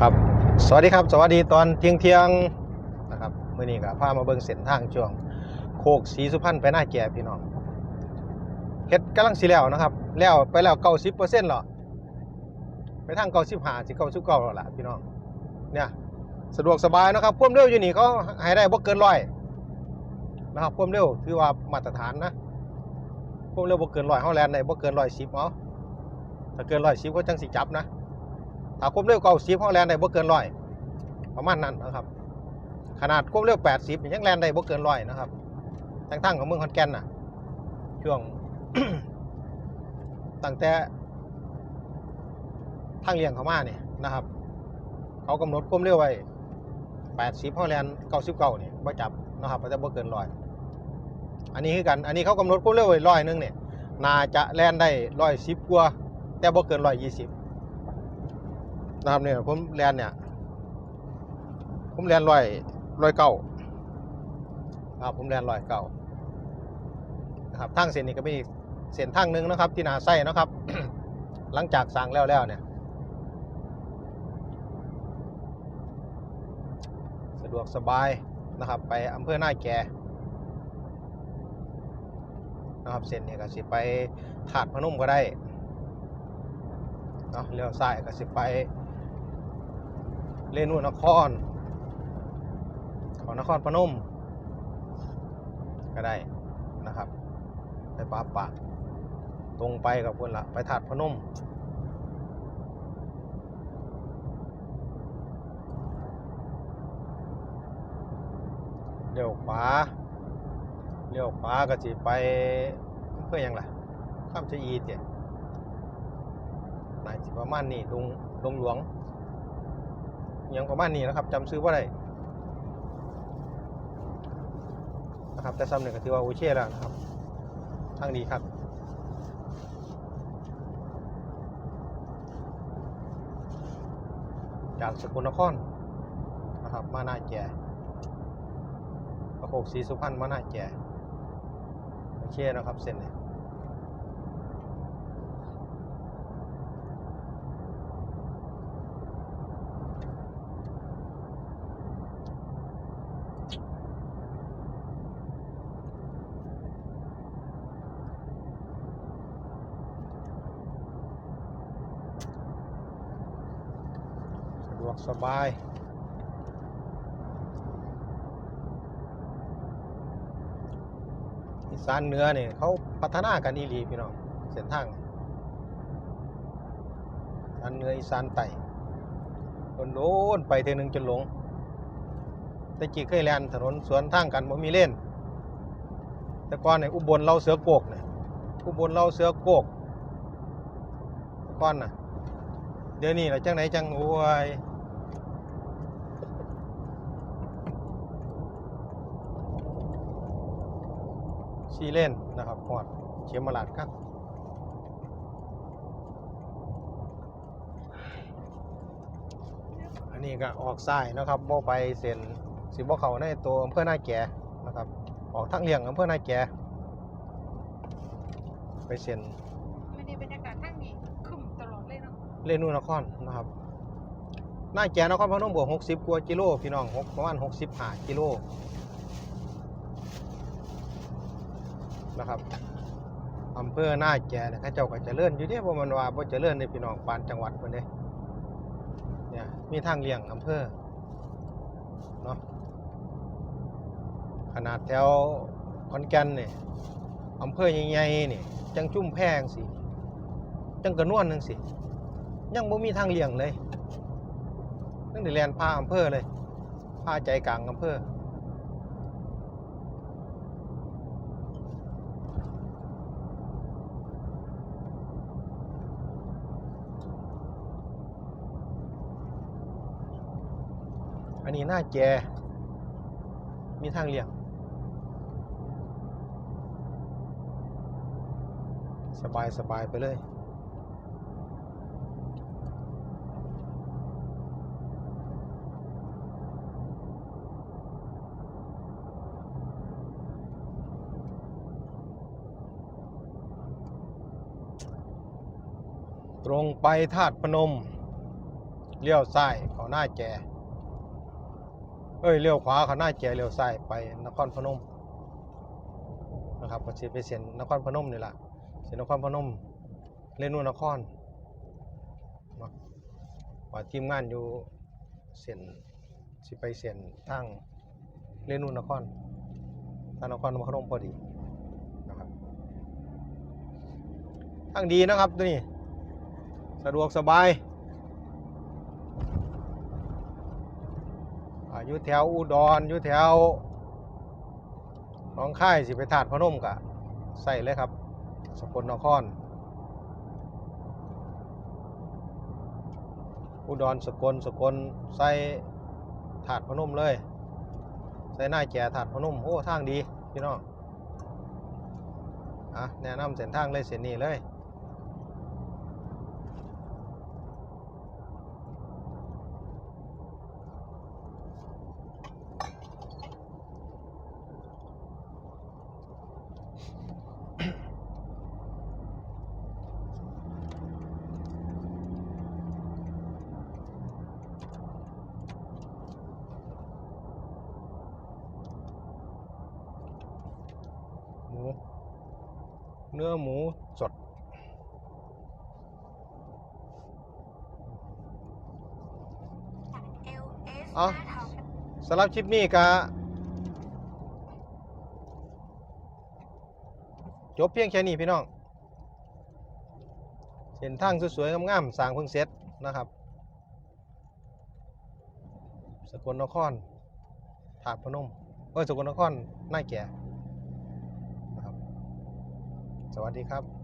ครับ สวัสดีครับ สวัสดีตอนเที่ยงเที่ยงนะครับเมื่อนี้ก็พามาเบิ่งเส้นทางช่วง โคกศรีสุพรรณไปหน้าแก่พี่น้องเฮ็ดกำลังสิแล้วนะครับ แล้วไปแล้วเก้าสิบเปอร์เซ็นต์หรอไปทางเก้าสิบห้าสิเก้าสิบเก้าแล้วล่ะพี่น้องเนี่ยสะดวกสบายนะครับความเร็วอยู่นี่เขาให้ได้บ่เกินร้อยนะครับความเร็วถือว่ามาตรฐานนะความเร็วบ่เกินร้อยเฮาแล่นได้บ่เกินร้อยสิบเอาถ้าเกินร้อยสิบก็จังสิจับนะ ถ้าความเร็วเก้าสิบเขาแลนได้บ่เกินร้อยประมาณนั้นนะครับ ขนาดความเร็วแปดสิบยังแลนได้บ่เกินร้อยนะครับทั้งทั้งของเมืองขอนแก่นน่ะ ช่วงตั้งแต่ทางเลี่ยงเขามาเนี่ยนะครับ เขากำหนดความเร็วไว้แปดสิบเขาแลนเก้าสิบเก้าเนี่ยบ่จับนะครับก็จะบ่เกินร้อยอันนี้คือกัน อันนี้เขากำหนดความเร็วไว้ร้อยหนึงเนี่ยน่าจะแลนได้ร้อยสิบกว่าแต่บ่เกินร้อยยี่สิบ นะครับเนี่ยผมเรียนเนี่ย ผมเรียนร้อยร้อยเก้าครับผมเรียนร้อยเก้านะครับทางเส้นนี้ก็มีเส้นทางหนึ่งนะครับ ที่นาไส้นะครับ หลังจากสั่งแล้วแล้วเนี่ย สะดวกสบายนะครับ ไปอำเภอหน้าแกนะครับเส้นนี้ก็สิไปถาดพนมก็ได้เนาะเลี้ยวซ้ายก็สิไป เรนูนคร ของนครพนม ก็ได้นะครับไปป่าปากตรงไปกับคนละไปถาดพนม เลี้ยวขวา เลี้ยวขวาก็สิไปเพื่อยังล่ะ ข้ามชะอีเจียนายสิประมาณนี้ดงดงหลวง อิหยังประมาณนี้นะครับจำซื้อว่าได้นะครับแต่ซ้ำหนึ่งก็ถือว่าโอเคแล้วนะครับทางดีครับจากสกลนครนะครับมาหน้าแก่ประโคกศรีสุพรรณมาหน้าแก่โอเคนะครับเส้นนี้ สบาย อีสานเหนือเนี่ยเขาพัฒนากันอีหลีพี่น้องเส้นทางอีสานเหนืออีสานใต้คนโดนไปเทอหนึงจนหลงแต่กี้เคยแลนถนนสวนทางกันบ่มีเล่น แต่ก่อนเนี่ยอุบลเราเสือโกกเนี่ยอุบลเราเสือโกกแต่ก่อนน่ะเดี๋ยวนี้ล่ะจังไหนจังโอ้ย ซีเล่นนะครับหอดเขียมมาลาดครับอันนี้ก็ออกซ้ายนะครับบ่ไปเส้นสิบ่เข้าในตัวอำเภอหน้าแก่นะครับออกทางเลี่ยงอำเภอหน้าแก่ไปเส้นไม่ได้บรรยากาศข้างนี้คึมตลอดเลยเนาะเรนูนครนะครับหน้าแก่นครพนมบวก60กว่ากิโลพี่น้องหกประมาณ65กิโล นะครับอำเภอหน้าแก่นี่ยเขาเจ้าก็จะเจริญอยู่เด้บ่แมันว่าบ่เจริญในพี่น้องปานจังหวัดเพิ่นเด้เนี่ยมีทางเลี่ยงอำเภอเนาะขนาดแถวขอนแก่นเนี่ยอำเภอใหญ่ๆนี่จังจุ่มแพงสิจังกระนวนนึงสิยังบ่มีทางเลี่ยงเลยตั้งแต่แลนพาอำเภอเลยพาใจกลางอำเภอ อันนี้หน้าแจ มีทางเลี่ยง สบายสบายไปเลย ตรงไปธาตุพนม เลี้ยวซ้ายเขาหน้าแจ เอ้ยเลี้ยวขวาเขาหน้าแจเลี้ยวซ้ายไปนครพนมนะครับก็สิไปเส้นนครพนมนี่แหละเส้นนครพนมเรนูนครเนาะว่าทีมงานอยู่เส้นสิไปเส้นทางเรนูนครทางนครพนมพอดีนะครับทางดีนะครับตัวนี้สะดวกสบาย อยู่แถวอุดรอยู่แถวหน้องค่ายสิไปถาดพนมกะใส่เลยครับ สกลนคร อุดรสกลสกลใส่ถาดพนมเลย ใส่หน้าแก่ถาดพนมโอ้ทางดีพี่น้องอะแนะนำเส้นทางเลยเส้นนี้เลย หมู เนื้อหมูสด เอ้าสำหรับคลิปนี้ก็จบเพียงแค่นี้พี่น้องเส้นทางสวยๆงามๆสร้างเพิ่งเสร็จนะครับ สกลนครถาดพนม เอ้ย สกลนครน่าแก่นะครับ สวัสดีครับ